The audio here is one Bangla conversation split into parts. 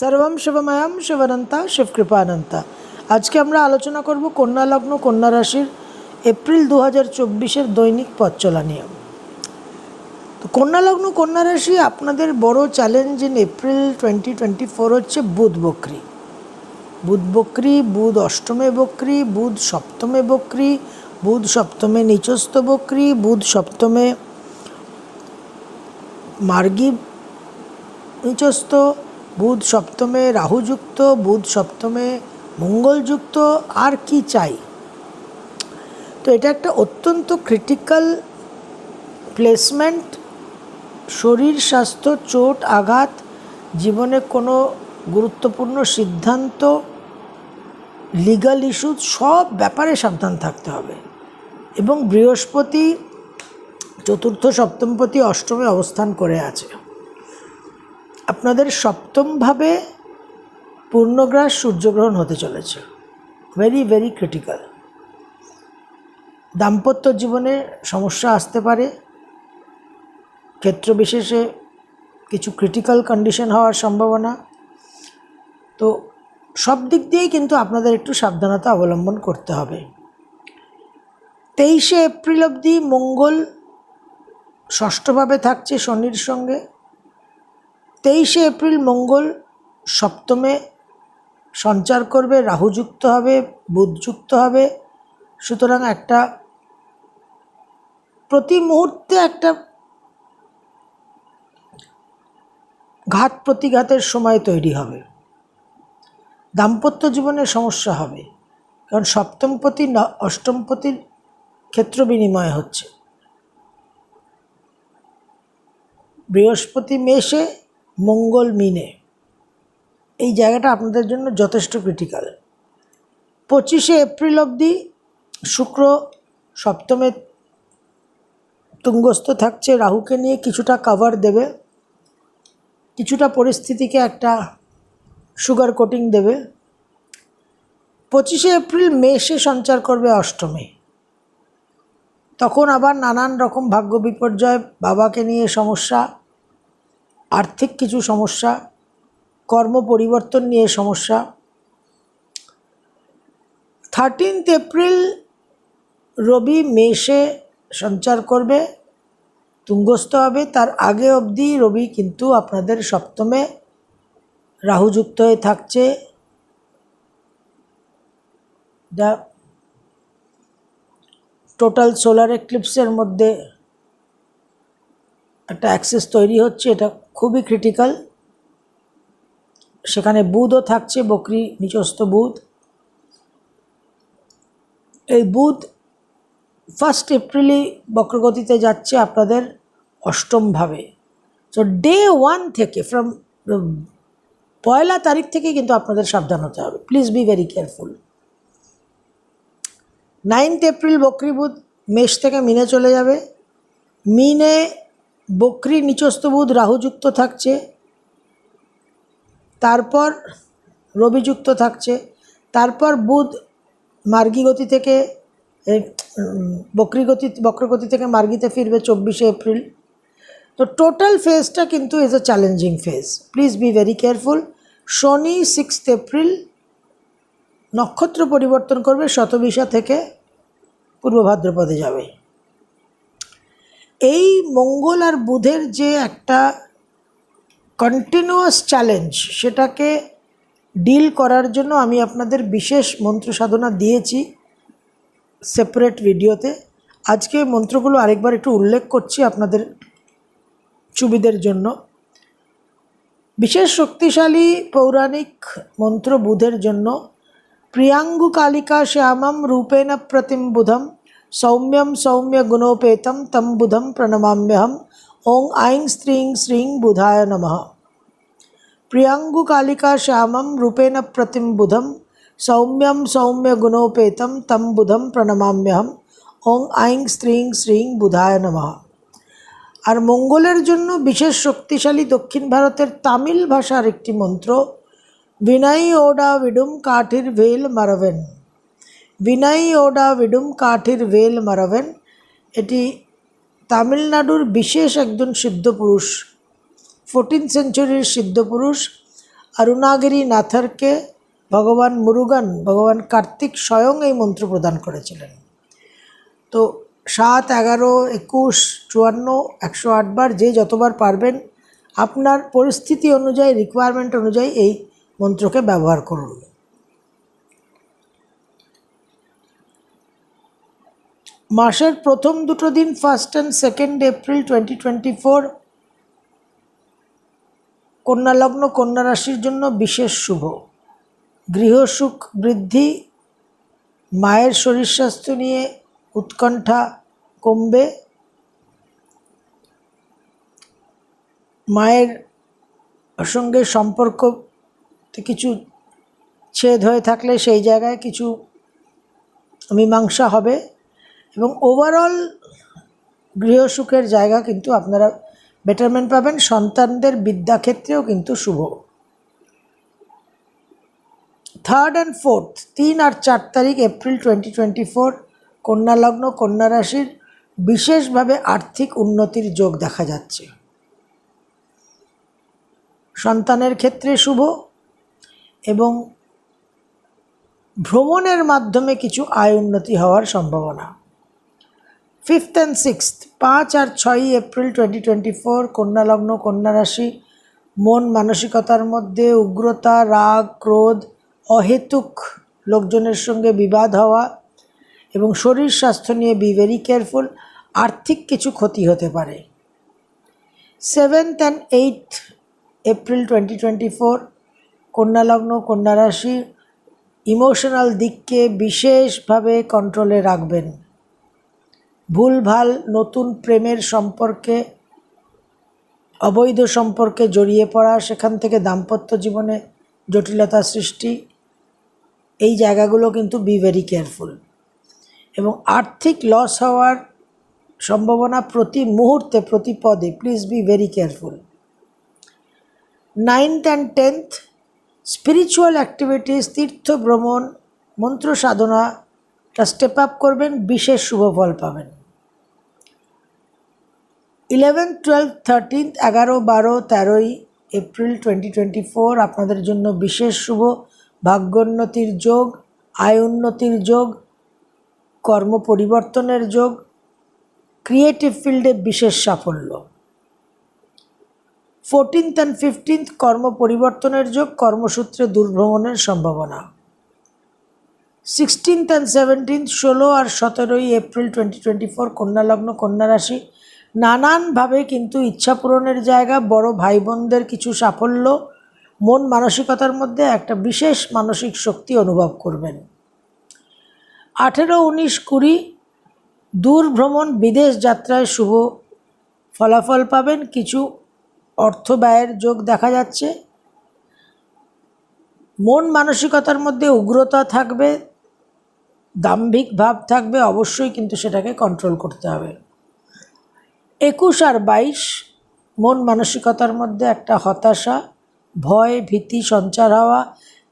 সর্বম শিবময়ম শিবনন্তা শিবকৃপানন্তা। আজকে আমরা আলোচনা করব কন্যা লগ্ন কন্যা রাশির এপ্রিল দু হাজার চব্বিশের দৈনিক পথ চলা নিয়ে তো কন্যা লগ্ন কন্যা রাশি আপনাদের বড় challenge in April twenty twenty four হচ্ছে বুধ বক্রি। বুধ বক্রি, বুধ অষ্টমে বক্রি, বুধ সপ্তমে বক্রি, বুধ সপ্তমে নিচস্থ বক্রি, বুধ সপ্তমে মার্গী নিচস্থ বুধ সপ্তমে রাহুযুক্ত, বুধ সপ্তমে মঙ্গলযুক্ত, আর কি চাই? তো এটা একটা অত্যন্ত ক্রিটিক্যাল প্লেসমেন্ট শরীর, স্বাস্থ্য, চোট, আঘাত, জীবনে কোনো গুরুত্বপূর্ণ সিদ্ধান্ত লিগাল ইস্যু সব ব্যাপারে সাবধান থাকতে হবে। এবং বৃহস্পতি, চতুর্থ সপ্তমপতি, অষ্টমে অবস্থান করে আছে। আপনাদের সপ্তমভাবে পূর্ণগ্রাস সূর্যগ্রহণ হতে চলেছে। ভেরি ভেরি ক্রিটিক্যাল দাম্পত্য জীবনে সমস্যা আসতে পারে। ক্ষেত্র বিশেষে কিছু ক্রিটিক্যাল কন্ডিশন হওয়ার সম্ভাবনা। তো সব দিক দিয়েই কিন্তু আপনাদের একটু সাবধানতা অবলম্বন করতে হবে। তেইশে এপ্রিল অবধি মঙ্গল ষষ্ঠভাবে থাকছে শনির সঙ্গে। তেইশে এপ্রিল মঙ্গল সপ্তমে সঞ্চার করবে রাহুযুক্ত হবে বুধযুক্ত হবে। সুতরাং একটা প্রতি মুহূর্তে একটা ঘাত প্রতিঘাতের সময় তৈরি হবে। দাম্পত্য জীবনে সমস্যা হবে, কারণ সপ্তমপতি অষ্টমপতির ক্ষেত্র বিনিময় হচ্ছে। বৃহস্পতি মেষে মঙ্গল মিনে। এই জায়গাটা আপনাদের জন্য যথেষ্ট ক্রিটিক্যাল পঁচিশে এপ্রিল অবধি শুক্র সপ্তমে তুঙ্গস্থ থাকছে, রাহুকে নিয়ে কিছুটা কভার দেবে। কিছুটা পরিস্থিতিকে একটা সুগার কোটিং দেবে। পঁচিশে এপ্রিল মেষে সঞ্চার করবে অষ্টমে। তখন আবার নানান রকম ভাগ্য বিপর্যয়, বাবাকে নিয়ে সমস্যা আর্থিক কিছু সমস্যা, কর্ম পরিবর্তন নিয়ে সমস্যা। থার্টিনথ এপ্রিল রবি মেষে সঞ্চার করবে, তুঙ্গস্থ হবে। তার আগে অবধি রবি কিন্তু আপনাদের সপ্তমে রাহুযুক্ত হয়ে থাকছে। যা টোটাল সোলার এক্লিপসের মধ্যে একটা অ্যাক্সেস তৈরি হচ্ছে। এটা খুবই ক্রিটিক্যাল সেখানে বুধও থাকছে, বকরি নিচস্থ বুধ। এই বুধ ফার্স্ট এপ্রিলই বক্রগতিতে যাচ্ছে আপনাদের অষ্টমভাবে। সো ডে ওয়ান থেকে ফ্রম পয়লা তারিখ থেকে কিন্তু আপনাদের সাবধান হতে হবে। Please be very careful ninth April বকরি বুধ মেষ থেকে মিনে চলে যাবে। মিনে বকরি নিচস্থ বুধ রাহুযুক্ত থাকছে তারপর রবিযুক্ত থাকছে তারপর বুধ মার্গী গতি থেকে এ, উম, বক্রি গতি বক্রগতি থেকে মার্গিতে ফিরবে চব্বিশে এপ্রিল। তো টোটাল ফেজটা কিন্তু is a challenging phase please be very careful Shani sixth April নক্ষত্র পরিবর্তন করবে শতবিশা থেকে পূর্ব ভাদ্রপদে যাবে। এই মঙ্গল আর বুধের যে একটা কন্টিনিউয়াস চ্যালেঞ্জ সেটাকে ডিল করার জন্য আমি আপনাদের বিশেষ মন্ত্র সাধনা দিয়েছি সেপারেট ভিডিওতে আজকে মন্ত্রগুলো আরেকবার একটু উল্লেখ করছি আপনাদের সুবিধের জন্য। বিশেষ শক্তিশালী পৌরাণিক মন্ত্র বুধের জন্য, প্রিয়াঙ্গু কালিকা শ্যামম রূপেণ প্রতিম বুধম সৌম্যম সৌম্য গুণোপেতম তম বুধম প্রণমাম্যহম ওং আইং স্ত্রিং শ্রীং বুধায় নমঃ প্রিয়াঙ্গু কালিকা শ্যামম রূপেণ প্রতিম বুধম সৌম্যম সৌম্য গুণোপেতম তম বুধম প্রণমাম্যহম ওং আইং স্ত্রিং শ্রীং বুধায় নমঃ আর মঙ্গলের জন্য বিশেষ শক্তিশালী দক্ষিণ ভারতের তামিল ভাষার একটি মন্ত্র বিনাই ওডা বিডুম কাঠির ভেল মারভেন বিনাই ওডা বিডুম কাঠির ভেল মারভেন। এটি তামিলনাড়ুর বিশেষ একজন সিদ্ধ পুরুষ ফোরটিন সেঞ্চুরির সিদ্ধ পুরুষ। অরুণাগিরি নাথারকে ভগবান মুরুগান, ভগবান কার্তিক স্বয়ং এই মন্ত্র প্রদান করেছিলেন। তো সাত এগারো একুশ চুয়ান্ন একশো আটবার যে যতবার পারবেন আপনার পরিস্থিতি অনুযায়ী রিকোয়ারমেন্ট অনুযায়ী এই মন্ত্রকে ব্যবহার করুন। মাসের প্রথম দুটো দিন first and second April twenty twenty four কন্যালগ্ন কন্যা রাশির জন্য বিশেষ শুভ। গৃহসুখ বৃদ্ধি, মায়ের শরীর স্বাস্থ্য নিয়ে উৎকণ্ঠা কমবে। মায়ের সঙ্গে সম্পর্ক কিছু ছেদ হয়ে থাকলে সেই জায়গায় কিছু মীমাংসা হবে। এবং ওভারঅল গৃহসুখের জায়গা কিন্তু আপনারা বেটারমেন্ট পাবেন, সন্তানদের বিদ্যাক্ষেত্রেও কিন্তু শুভ। থার্ড অ্যান্ড ফোর্থ তিন আর চার তারিখ এপ্রিল টোয়েন্টি টোয়েন্টি ফোর কন্যা লগ্ন, কন্যা রাশির বিশেষভাবে আর্থিক উন্নতির যোগ দেখা যাচ্ছে। সন্তানের ক্ষেত্রে শুভ এবং ভ্রমণের মাধ্যমে কিছু আয় উন্নতি হওয়ার সম্ভাবনা। ফিফথ অ্যান্ড সিক্সথ পাঁচ আর ছয়ই এপ্রিল টোয়েন্টি টোয়েন্টি ফোর কন্যা লগ্ন কন্যা রাশি মন মানসিকতার মধ্যে উগ্রতা, রাগ, ক্রোধ, অহেতুক লোকজনের সঙ্গে বিবাদ হওয়া এবং শরীর স্বাস্থ্য নিয়ে বি ভেরি কেয়ারফুল আর্থিক কিছু ক্ষতি হতে পারে। Seventh and eight April twenty twenty four কন্যালগ্ন কন্যা রাশি ইমোশনাল দিককে বিশেষভাবে কন্ট্রোলে রাখবেন। ভুলভাল নতুন প্রেমের সম্পর্কে, অবৈধ সম্পর্কে জড়িয়ে পড়া, সেখান থেকে দাম্পত্য জীবনে জটিলতা সৃষ্টি, এই জায়গাগুলো কিন্তু বি ভেরি কেয়ারফুল এবং আর্থিক লস হওয়ার সম্ভাবনা প্রতি মুহূর্তে, প্রতি পদে please be very careful ninth and tenth spiritual activities তীর্থ ভ্রমণ, মন্ত্র সাধনাটা স্টেপ আপ করবেন, বিশেষ শুভ ফল পাবেন। ইলেভেন টুয়েলভ থার্টিন্থ এগারো, বারো, তেরোই এপ্রিল টোয়েন্টি টোয়েন্টি ফোর আপনাদের জন্য বিশেষ শুভ ভাগ্যোন্নতির যোগ, আয় উন্নতির যোগ, কর্ম পরিবর্তনের যোগ ক্রিয়েটিভ ফিল্ডে বিশেষ সাফল্য। ফোরটিন্থ অ্যান্ড ফিফটিন্থ কর্ম পরিবর্তনের যোগ, কর্মসূত্রে দুর্ভ্রমণের সম্ভাবনা। সিক্সটিন্থ অ্যান্ড সেভেন্টিন্থ ষোলো আর সতেরোই এপ্রিল টোয়েন্টি টোয়েন্টি ফোর কন্যালগ্ন, কন্যা রাশি। নানানভাবে কিন্তু ইচ্ছা পূরণের জায়গা, বড় ভাই বোনদের কিছু সাফল্য, মন মানসিকতার মধ্যে একটা বিশেষ মানসিক শক্তি অনুভব করবেন। আঠেরো, উনিশ, কুড়ি, দূর ভ্রমণ, বিদেশ যাত্রায় শুভ ফলাফল পাবেন, কিছু অর্থ ব্যয়ের যোগ দেখা যাচ্ছে। মন মানসিকতার মধ্যে উগ্রতা থাকবে দাম্ভিক ভাব থাকবে অবশ্যই, কিন্তু সেটাকে কন্ট্রোল করতে হবে। একুশ আর বাইশ, মন মানসিকতার মধ্যে একটা হতাশা, ভয়, ভীতি, সঞ্চার হওয়া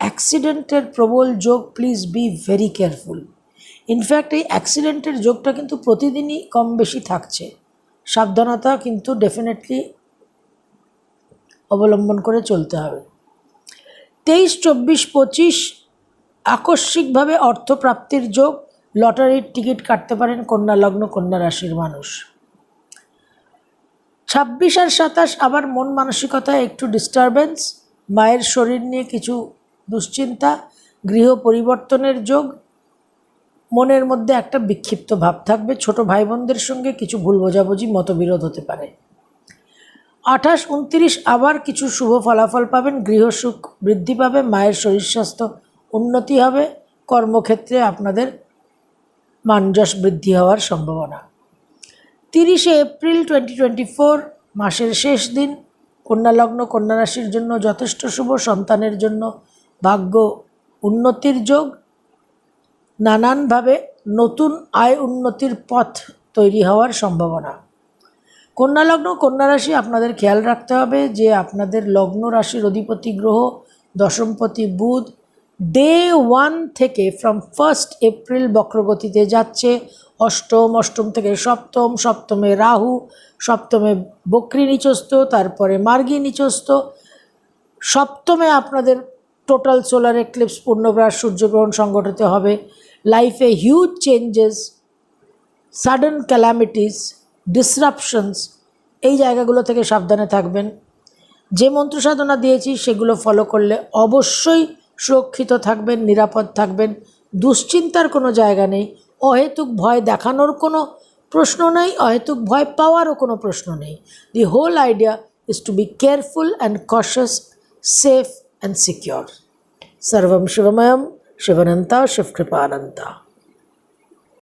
অ্যাক্সিডেন্টের প্রবল যোগ please be very careful in fact এই অ্যাক্সিডেন্টের যোগটা কিন্তু প্রতিদিনই কম বেশি থাকছে। সাবধানতা কিন্তু ডেফিনেটলি অবলম্বন করে চলতে হবে। তেইশ, চব্বিশ, পঁচিশ আকস্মিকভাবে অর্থপ্রাপ্তির যোগ, লটারির টিকিট কাটতে পারেন কন্যা লগ্ন কন্যা রাশির মানুষ। ছাব্বিশ আর সাতাশ আবার মন মানসিকতায় একটু ডিস্টারবেন্স মায়ের শরীর নিয়ে কিছু দুশ্চিন্তা, গৃহ পরিবর্তনের যোগ, মনের মধ্যে একটা বিক্ষিপ্ত ভাব থাকবে, ছোট ভাই বোনদের সঙ্গে কিছু ভুল বোঝাবুঝি, মতবিরোধ হতে পারে। আঠাশ, উনত্রিশ আবার কিছু শুভ ফলাফল পাবেন গৃহসুখ বৃদ্ধি পাবে, মায়ের শরীর স্বাস্থ্য উন্নতি হবে, কর্মক্ষেত্রে আপনাদের মানযশ বৃদ্ধি হওয়ার সম্ভাবনা। তিরিশে এপ্রিল টোয়েন্টি টোয়েন্টি ফোর মাসের শেষ দিন। কন্যালগ্ন কন্যা রাশির জন্য যথেষ্ট শুভ, সন্তানের জন্য ভাগ্য উন্নতির যোগ। নানানভাবে নতুন আয় উন্নতির পথ তৈরি হওয়ার সম্ভাবনা। কন্যা লগ্ন, কন্যা রাশি, আপনাদের খেয়াল রাখতে হবে যে আপনাদের লগ্ন রাশির অধিপতি গ্রহ, দশমপতি বুধ ডে ওয়ান থেকে ফ্রম ফার্স্ট এপ্রিল বক্রগতিতে যাচ্ছে। অষ্টম অষ্টম থেকে সপ্তম, সপ্তমে রাহু, সপ্তমে বক্রি নিচস্ত তারপরে মার্গী নিচস্ত সপ্তমে আপনাদের টোটাল সোলার এক্লিপস পূর্ণগ্রাস সূর্যগ্রহণ সংগঠিত হবে। লাইফে huge changes sudden calamities disruptions এই জায়গাগুলো থেকে সাবধানে থাকবেন। যে মন্ত্র সাধনা দিয়েছি, সেগুলো ফলো করলে অবশ্যই সুরক্ষিত থাকবেন, নিরাপদ থাকবেন, দুশ্চিন্তার কোনো জায়গা নেই, অহেতুক ভয় দেখানোর কোনো প্রশ্ন নেই, অহেতুক ভয় পাওয়ারও কোনো প্রশ্ন নেই। The whole idea is to be careful and cautious safe and secure সর্বম শিবময়ম, শিবনন্তা, শিবকৃপানন্তা।